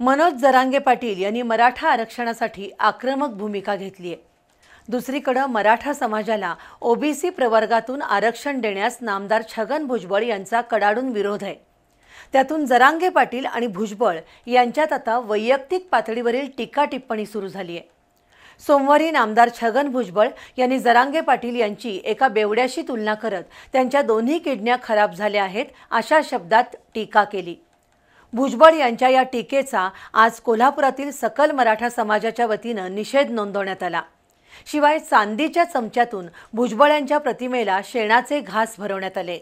मनोज जरांगे पाटील यांनी मराठा आरक्षणासाठी आक्रमक भूमिका घेतली आहे दुसरीकडं मराठा समाजाला ओबीसी प्रवर्गातून आरक्षण देण्यास नामदार छगन भुजबळ यांचा कडाडून विरोध आहे. त्यातून जरांगे पाटील आणि भुजबळ यांच्यात आता वैयक्तिक पातळीवरील टीका टिप्पणी सुरू झाली आहे सोमवारी नामदार छगन भुजबळ यांनी जरांगे पाटील यांची एका बेवड्याशी तुलना करत त्यांच्या दोन्ही किडन्या खराब झाल्या आहेत अशा शब्दात टीका केली. भुजबळ यांच्या या टीकेचा आज कोल्हापुरातील सकल मराठा समाजाच्या वतीनं निषेध नोंदवण्यात आला. शिवाय चांदीच्या चमच्यातून भुजबळ यांच्या प्रतिमेला शेणाचे घास भरवण्यात आले.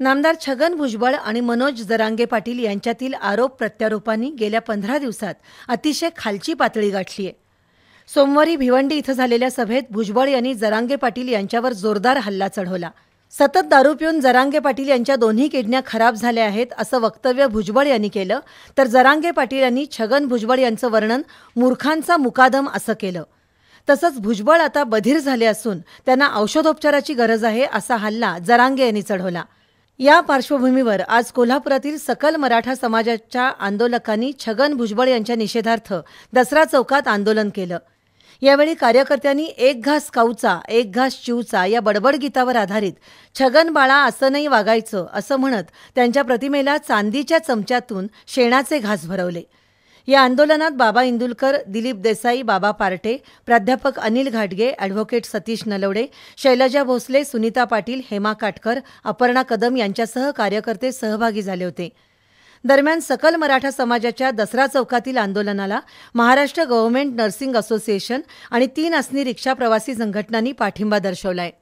नामदार छगन भुजबळ आणि मनोज जरांगे पाटील यांच्यातील आरोप प्रत्यारोपांनी गेल्या पंधरा दिवसात अतिशय खालची पातळी गाठली आहे. सोमवारी भिवंडी इथं झालेल्या सभेत भुजबळ यांनी जरांगे पाटील यांच्यावर जोरदार हल्ला चढवला. सतत दारू पिऊन जरांगे पाटील यांच्या दोन्ही किडन्या खराब झाल्या आहेत असं वक्तव्य भुजबळ यांनी केलं. तर जरांगे पाटील यांनी छगन भुजबळ यांचं वर्णन मूर्खांचा मुकादम असं केलं. तसंच भुजबळ आता बधीर झाले असून त्यांना औषधोपचाराची गरज आहे असा हल्ला जरांगे यांनी चढवला. या पार्श्वभूमीवर आज कोल्हापुरातील सकल मराठा समाजाच्या आंदोलकांनी छगन भुजबळ यांच्या निषेधार्थ दसरा चौकात आंदोलन केलं. यावेळी कार्यकर्त्यांनी एक घास काऊचा एक घास चिवचा या बडबड गीतावर आधारित छगन बाळा असं नाही वागायचं असं म्हणत त्यांच्या प्रतिमेला चांदीच्या चमच्यातून शेणाचे घास भरवले. या आंदोलनात बाबा इंदुलकर दिलीप देसाई बाबा पार्टे प्राध्यापक अनिल घाटगे ॲडव्होकेट सतीश नलवडे शैलजा भोसले सुनीता पाटील हेमा काटकर अपर्णा कदम यांच्यासह कार्यकर्ते सहभागी झाले होते. दरम्यान सकल मराठा समाजाच्या दसरा चौकातील आंदोलनाला महाराष्ट्र गव्हर्नमेंट नर्सिंग असोसिएशन आणि तीन असनी रिक्षा प्रवासी संघटनांनी पाठिंबा दर्शवला आहे